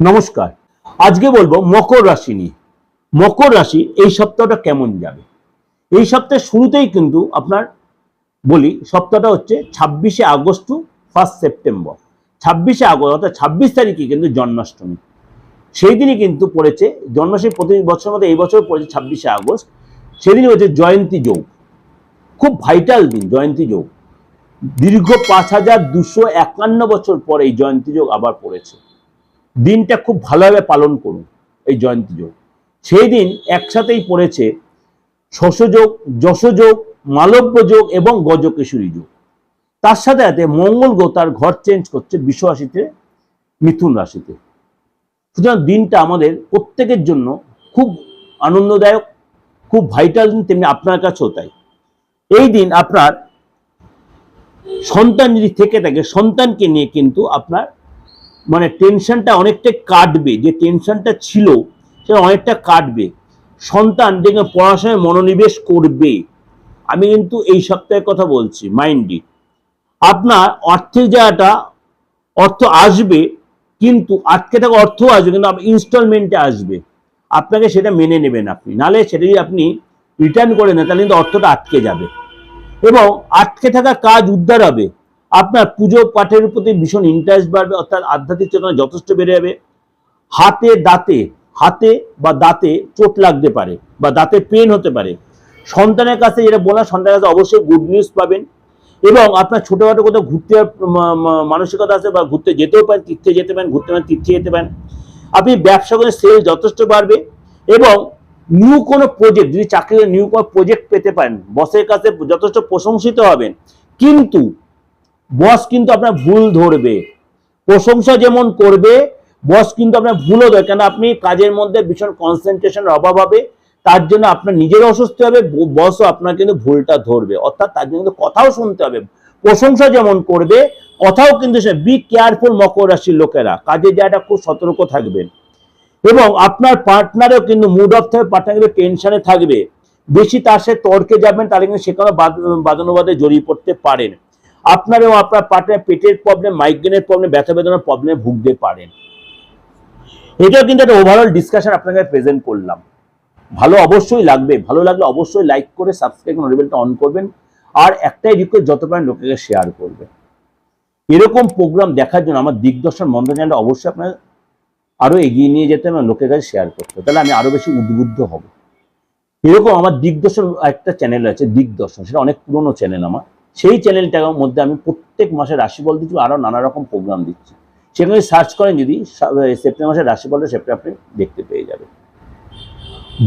নমস্কার। আজকে বলব মকর রাশি নিয়ে। মকর রাশি এই সপ্তাহটা কেমন যাবে? এই সপ্তাহের শুরুতেই কিন্তু আপনার বলি, সপ্তাহটা হচ্ছে ছাব্বিশে আগস্ট টু ফার্স্ট সেপ্টেম্বর ছাব্বিশে আগস্ট, অর্থাৎ ছাব্বিশ তারিখে কিন্তু জন্মাষ্টমী। সেই দিনই কিন্তু পড়েছে, জন্মাষ্টমী প্রতি বছর মধ্যে এই বছর পড়েছে ছাব্বিশে আগস্ট। সেদিনই হচ্ছে জয়ন্তী যোগ। খুব ভাইটাল দিন, জয়ন্তী যোগ। দীর্ঘ পাঁচ হাজার দুশো একান্ন বছর পরে এই জয়ন্তী যোগ আবার পড়েছে। দিনটা খুব ভালোভাবে পালন করুন এই জয়ন্তী যোগ। সেই দিন একসাথেই পড়েছে শশযোগ যশযোগ মালব্য যোগ এবং গজকেশরী যোগ। তার সাথে সাথে মঙ্গল গ্রহ তার ঘর চেঞ্জ করছে বিশ্ব রাশিতে মিথুন রাশিতে। সুতরাং দিনটা আমাদের প্রত্যেকের জন্য খুব আনন্দদায়ক, খুব ভাইটাল দিন তেমনি আপনার কাছেও তাই। এই দিন আপনার সন্তান যদি থেকে থাকে, সন্তানকে নিয়ে কিন্তু আপনার মানে টেনশনটা অনেকটা কাটবে, যে টেনশনটা ছিল সেটা অনেকটা কাটবে। সন্তান দেখে পড়াশোনায় মনোনিবেশ করবে। আমি কিন্তু এই সপ্তাহের কথা বলছি মাইন্ডি আপনার অর্থের জায়গাটা অর্থ আসবে, কিন্তু আটকে থাকা অর্থ আসবে, কিন্তু ইনস্টলমেন্টে আসবে। আপনাকে সেটা মেনে নেবেন আপনি। নালে সেটা যদি আপনি রিটার্ন করে নেন তাহলে কিন্তু অর্থটা আটকে যাবে। এবং আটকে থাকা কাজ উদ্ধার হবে। আপনার পুজো পাঠের প্রতি ভীষণ ইন্টারেস্ট বাড়বে, অর্থাৎ আধ্যাত্মিক চেতনা যথেষ্ট বেড়ে যাবে। হাতে দাঁতে, হাতে বা দাঁতে চোট লাগতে পারে বা দাঁতে পেন হতে পারে। সন্তানের কাছে যেটা বললাম, সন্তানের কাছে অবশ্যই গুড নিউজ পাবেন। এবং আপনার ছোটোখাটো কোথাও ঘুরতে মানসিকতা আছে বা ঘুরতে যেতেও পারেন, তীর্থে যেতে পারেন, ঘুরতে পারেন, তীর্থে যেতে পারেন। আপনি ব্যবসা করে সেল যথেষ্ট বাড়বে এবং নিউ কোনো প্রজেক্ট যদি চাকরিতে নিউ কোনো প্রজেক্ট পেতে পারেন বসের কাছে যথেষ্ট প্রশংসিত হবেন। কিন্তু বস কিন্তু আপনার ভুল ধরবে। প্রশংসা যেমন করবে, বস কিন্তু আপনার ভুলও দেয় কেন আপনি কাজের মধ্যে ভীষণ কনসেন্ট্রেশনের অভাব হবে, তার জন্য আপনার নিজের অসুস্থ হবে, বসও আপনার কিন্তু ভুলটা ধরবে। অর্থাৎ তার জন্য কথাও শুনতে হবে। প্রশংসা যেমন করবে, কথাও কিন্তু সে বি কেয়ারফুল মকর রাশির লোকেরা। কাজের জায়গাটা খুব সতর্ক থাকবেন। এবং আপনার পার্টনারও কিন্তু মুড অফ থাকবে পার্টনার কিন্তু টেনশনে থাকবে। বেশি তার সাথে তর্কে যাবেন, তাহলে কিন্তু সেখানে বাদানুবাদে জড়িয়ে পড়তে পারেন। আপনার এবং আপনার পার্টনার পেটের প্রবলেম মাইগ্রেনের প্রবলেম ব্যথা বেদনার প্রবলেমে ভুগতে পারেন। এটাও কিন্তু একটা ওভারঅল ডিসকাশন আপনাকে প্রেজেন্ট করলাম। ভালো অবশ্যই লাগবে। ভালো লাগলে অবশ্যই লাইক করে সাবস্ক্রাইব নোটিফিকেশনটা অন করবেন। আর একটাই রিকোয়েস্ট যত পারেন লোকেকে শেয়ার করবেন এরকম প্রোগ্রাম দেখার জন্য আমার দিগদর্শন চ্যানেলটা অবশ্যই আপনার আরও এগিয়ে নিয়ে যেতে হবে, লোকের কাছে শেয়ার করতে তাহলে আমি আরও বেশি উদ্বুদ্ধ হব। এরকম আমার দিগদর্শন একটা চ্যানেল আছে, দিগদর্শন। সেটা অনেক পুরনো চ্যানেল আমার। সেই চ্যানেলটার মধ্যে আমি প্রত্যেক মাসে রাশিফল দিচ্ছি আরও নানা রকম প্রোগ্রাম দিচ্ছি। সেখানে সার্চ করেন যদি সেপ্টেম্বর মাসের রাশিফলটা সেটা আপনি দেখতে পেয়ে যাবেন।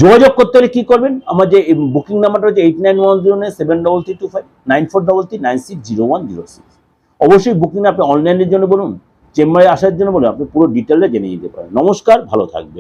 যোগাযোগ করতে হলে কী করবেন? আমার যে বুকিং নাম্বারটা হচ্ছে eight nine one zero nine seven double three two five nine four double three nine six zero one zero six অবশ্যই বুকিং আপনি অনলাইনের জন্য বলুন, চেম্বারে আসার জন্য বলুন, আপনি পুরো ডিটেলটা জেনে নিতে পারেন। নমস্কার, ভালো থাকবেন।